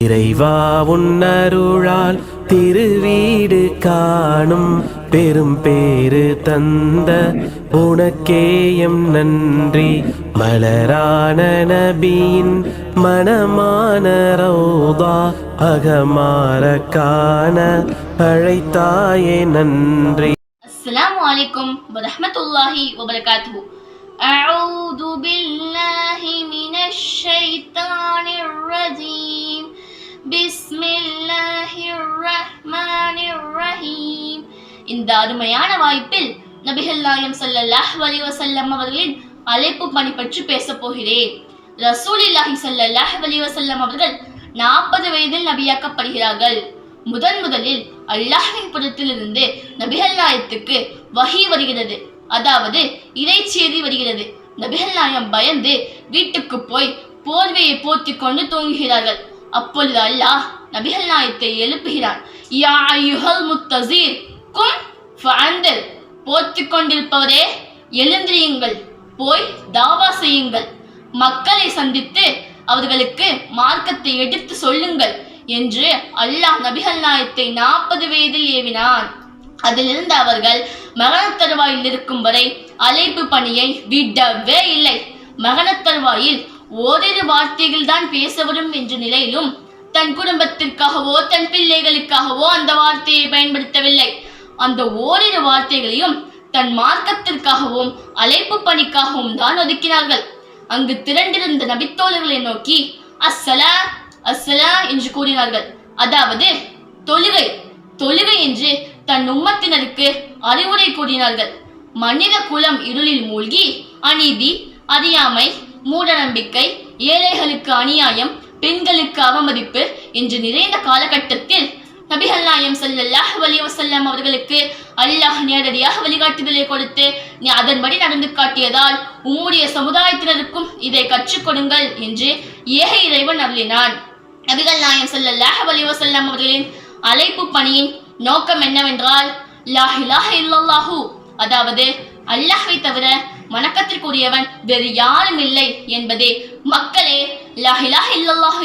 இறைவா உன்னருளால் திருவீடு காணும் பெரும் பேரு தந்த உனக்கேயம் நன்றி மலரான நபியின் மனமான ரௌதா அகமாற காண அழைத்தாயே நன்றி السلام عليكم ورحمة الله وبركاته أعوذ بالله من الشيطان الرجيم இந்த அருமையான வாய்ப்பில் நபிகள் நாயம் சல்லல்லாஹ் அலி வசல்லம் அவர்களின் அழைப்பு பணி பற்றி பேசப் போகிறேன். ரசூலில்லாஹி சல்லல்லாஹ் அலி வசல்லம் அவர்கள் நாற்பது வயதில் நபியாக்கப்படுகிறார்கள். முதன் முதலில் அல்லாஹின் புறத்திலிருந்து நபிகள் நாயத்துக்கு வகி வருகிறது. அதாவது இறைச்செய்தி வருகிறது. நபிகள் நாயம் பயந்து வீட்டுக்கு போய் போர்வையை போர்த்தி கொண்டு தூங்குகிறார்கள். அப்பொழுது அல்லாஹ் நபிகள் நாயத்தை எழுப்புகிறான். யா அய்யுஹல் முத்தசீர் கும் ஃபஅந்திர் போத்து கொண்டிருப்பவரே எழுந்திரியுங்கள் போய் தாவா செய்யுங்கள். மக்களை சந்தித்து அவர்களுக்கு மார்க்கத்தை எடுத்து சொல்லுங்கள் என்று அல்லாஹ் நபிகள் நாயத்தை நாற்பது வயதில் ஏவினான். அதிலிருந்து அவர்கள் மகனத் தருவாயில் இருக்கும் வரை அழைப்பு பணியை விடவே இல்லை. மகனத் தருவாயில் ஓரிரு வார்த்தைகள் தான் பேச வரும் என்ற நிலையிலும் தன் குடும்பத்திற்காகவோ தன் பிள்ளைகளுக்காகவோ அந்த வார்த்தையை பயன்படுத்தவில்லை. அந்த ஓரிரு வார்த்தைகளையும் தன் மார்க்கத்திற்காகவும் அழைப்பு பணிக்காகவும் தான் ஒதுக்கினார்கள். அங்கு திரண்டிருந்த நபித்தோழர்களை நோக்கி அஸ்ஸலா அஸ்ஸலா என்று கூறினார்கள். அதாவது தொழுகை தொழுகை என்று தன் உம்மத்தினருக்கு அறிவுரை கூறினார்கள். மனித குலம் இருளில் மூழ்கி அநீதி அறியாமை மூட நம்பிக்கை ஏழைகளுக்கு அநியாயம் பெண்களுக்கு அவமதிப்பு என்று நிறைந்த காலகட்டத்தில் நபிகள் நாயம் ஸல்லல்லாஹு அலைஹி வஸல்லம் அவர்களுக்கு அல்லாஹ் நேரடியாக வழிகாட்டுதலை கொடுத்து நீ அதன்படி நடந்து காட்டியதால் உம்முடைய சமுதாயத்தினருக்கும் இதை கற்றுக் கொடுங்கள் என்று ஏக இறைவன் அருளினான். நபிகள் நாயம் ஸல்லல்லாஹு அலைஹி வஸல்லம் அவர்களின் அழைப்பு பணியின் நோக்கம் என்னவென்றால் லா இலாஹ இல்லல்லாஹு அதாவது அல்லாஹை தவிர வணக்கத்திற்குரியவன் வேறு யாரும் இல்லை என்பதே. மக்களே லா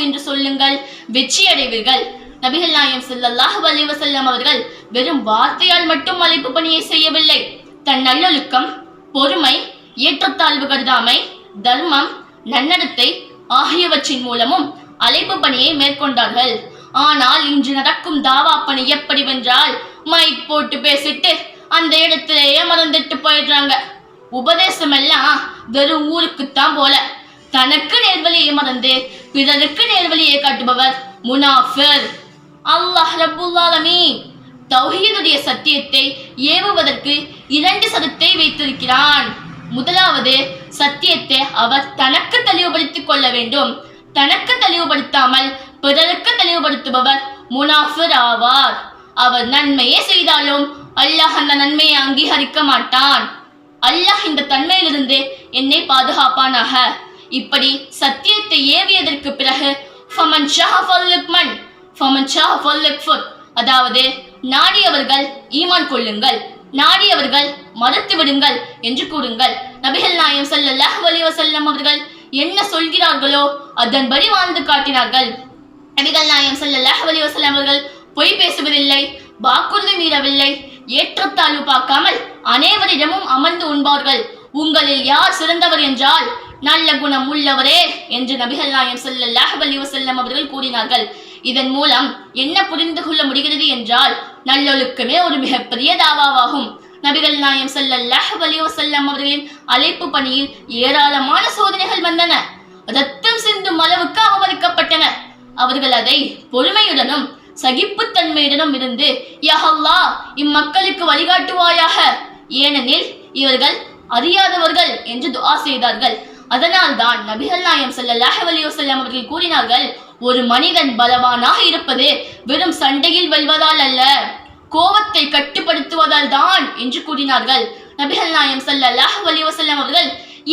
என்று சொல்லுங்கள் வெற்றி அடைவீர்கள் நபிகள் நாயம் ஸல்லல்லாஹு அலிவசல்லம் அவர்கள் வெறும் வார்த்தையால் மட்டும் அழைப்பு பணியை செய்யவில்லை. தன் நல்லொழுக்கம் பொறுமை ஏற்றத்தாழ்வு கருதாமை தர்மம் நன்னடத்தை ஆகியவற்றின் மூலமும் அழைப்பு பணியை மேற்கொண்டார்கள். ஆனால் இன்று நடக்கும் தாவா பணி எப்படி வென்றால் மைக் போட்டு பேசிட்டு அந்த இடத்துலயே மறந்துட்டு போயிடுறாங்க. உபதேசம் எல்லாம் வெறும் ஊருக்குத்தான் போல. தனக்கு நேர்வழியை மறந்து பிறருக்கு நேர்வழியை காட்டுபவர் முனாஃபிர். அல்லாஹ் ரபுல்லாலமீ தௌஹீதுடைய சத்தியத்தை ஏவுவதற்கு இரண்டு சதத்தை வைத்திருக்கிறான். முதலாவது சத்தியத்தை அவர் தனக்கு தெளிவுபடுத்திக் கொள்ள வேண்டும். தனக்கு தெளிவுபடுத்தாமல் பிறருக்கு தெளிவுபடுத்துபவர் முனாஃபிர் ஆவார். அவர் நன்மையே செய்தாலும் அல்லாஹ் அந்த நன்மையை அங்கீகரிக்க மாட்டான். அல்லாஹ் இந்த தன்மையிலிருந்து என்னை பாதுகாப்பானாக. இப்படி சத்தியத்தை ஏவியதற்கு பிறகு ஃபமன் ஷாஹ ஃபல்லுக்மன் ஃபமன் ஷாஹ ஃபல்லுக்ஃபுர் அதாவது நாடியவர்கள் ஈமான் கொள்ளுங்கள் நாடியவர்கள் மறுத்து விடுங்கள் என்று கூறுங்கள். நபிகள் நாயம் ஸல்லல்லாஹு அலி வசல்லம் அவர்கள் என்ன சொல்கிறார்களோ அதன்படி வாழ்ந்து காட்டினார்கள். நபிகள் நாயம் ஸல்லல்லாஹு அலி வசல்லம் அவர்கள் பொய் பேசுவதில்லை வாக்குறுதி மீறவில்லை ஏற்றத்தாழ்வு பார்க்காமல் அனைவரிடமும் அமர்ந்து உண்பார்கள். உங்களில் யார் சிறந்தவர் என்றால் நல்ல குணம் உள்ளவரே என்று நபிகள் நாயம் ஸல்லல்லாஹு அலி வசல்லம் அவர்கள் கூறினார்கள். இதன் மூலம் என்ன புரிந்து கொள்ள முடிகிறது என்றால் நல்லொழுக்கமே ஒரு மிகப்பெரிய தாவாவாகும். நபிகள் நாயம் ஸல்லல்லாஹு அலி வசல்லம் அவர்களின் அழைப்பு பணியில் ஏராளமான சோதனைகள் வந்தன. ரத்தம் சிந்தும் அளவுக்கு அவமதிக்கப்பட்டன. அவர்கள் அதை பொறுமையுடனும் சகிப்புத்தன்மையிடம் இருந்து யஹல்லா இம்மக்களுக்கு வழிகாட்டுவாயாக. ஏனெனில் இவர்கள் அறியாதவர்கள் என்று துஆ செய்தார்கள். அதனால் தான் நபிகள் நாயம் ஸல்லல்லாஹு அலி வஸல்லம் அவர்கள் கூறினார்கள் ஒரு மனிதன் பலவானாக இருப்பது வெறும் சண்டையில் வெல்வதால் அல்ல கோபத்தை கட்டுப்படுத்துவதால் தான் என்று கூறினார்கள். நபிகள் நாயம் ஸல்லல்லாஹு அலி வஸல்லம் அவர்கள்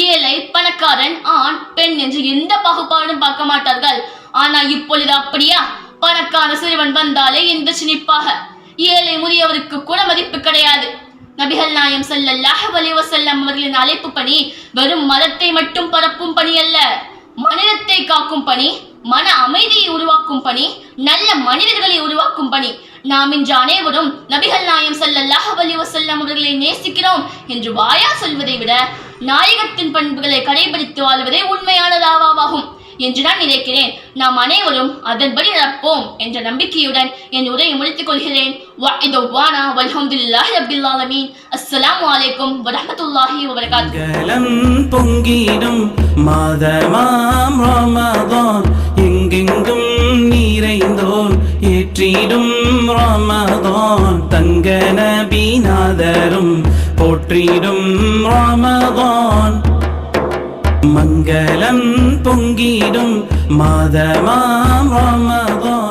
ஏழை பணக்காரன் ஆண் பெண் என்று எந்த பாகுபாடும் பார்க்க மாட்டார்கள். ஆனா இப்பொழுது அப்படியா? பணக்கார சிறுவன் வந்தாலே இந்த சினிப்பாக ஏழை முதியவருக்கு கூட மதிப்பு கிடையாது. நபிகள் நாயம் ஸல்லல்லாஹு வலிவசல்லம் அவர்களின் அழைப்பு பணி வெறும் மதத்தை மட்டும் பரப்பும் பணி அல்ல. மனிதத்தை காக்கும் பணி மன அமைதியை உருவாக்கும் பணி நல்ல மனிதர்களை உருவாக்கும் பணி. நாம் இன்று அனைவரும் நபிகள் நாயம் ஸல்லல்லாஹு வலிவசல்லம் அவர்களை நேசிக்கிறோம் என்று வாயா சொல்வதை விட நாயகத்தின் பண்புகளை கடைபிடித்து வாழ்வதே உண்மையான தாவாவாகும் என்று நான் நினைக்கிறேன். நாம் அனைவரும் அதன்படி நடப்போம் என்ற நம்பிக்கையுடன் என் உரையை முடித்துக் கொள்கிறேன். வஇதுவானா வல்ஹம்துலில்லாஹி ரப்பில் ஆலமீன். அஸ்ஸலாமு அலைக்கும் வரஹ்மத்துல்லாஹி வபரகாத்துஹு பொங்கிடும் மாதமாம் ரமதான். எங்கெங்கும் நிறைந்தோர் ஏற்றிடும் ரமதான். தங்க நபிநாதரும் போற்றிடும் ரமதான். மங்களம் பொங்கிடும் மாதமாம் ரமதான்.